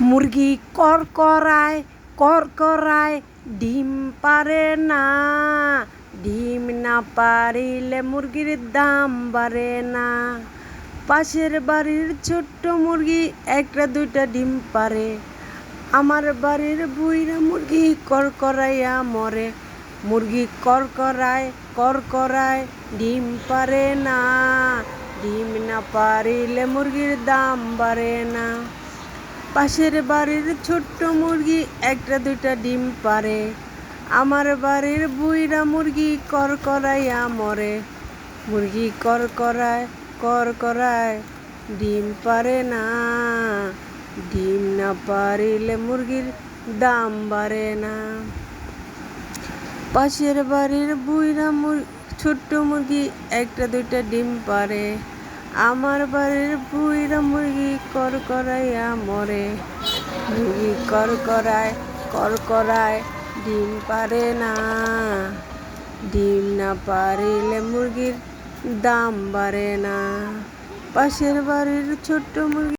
মুরগি কর করায় কর করায় ডিম পারে না। ডিম না পারিলে মুরগির দাম বাড়ে না। পাশের বাড়ির ছোট্ট মুরগি একটা দুইটা ডিম পারে। আমার বাড়ির বুইরা মুরগি কর করাইয়া মরে। মুরগি কর করায় কর করায় ডিম পারে না। ডিম না পারিলে মুরগির দাম বাড়ে না। পাশের বাড়ির ছোট্ট মুরগি, একটা দুইটা ডিম পারে। আমার বাড়ির বুইরা মুরগি কর করাইয়া মরে। মুরগি কর করায় কর করায় ডিম পারে না। ডিম না পারিলে মুরগির দাম বাড়ে না। পাশের বাড়ির বুইরা মুর, ছোট্ট মুরগি, একটা দুইটা ডিম পারে। আমার বাড়ির বুইরা মুরগি কর করাইয়া মরে মুরগি কর করায় কর করায় ডিম পারে না। ডিম না পারিলে মুরগির দাম বাড়ে না। পাশের বাড়ির ছোট্ট মুরগি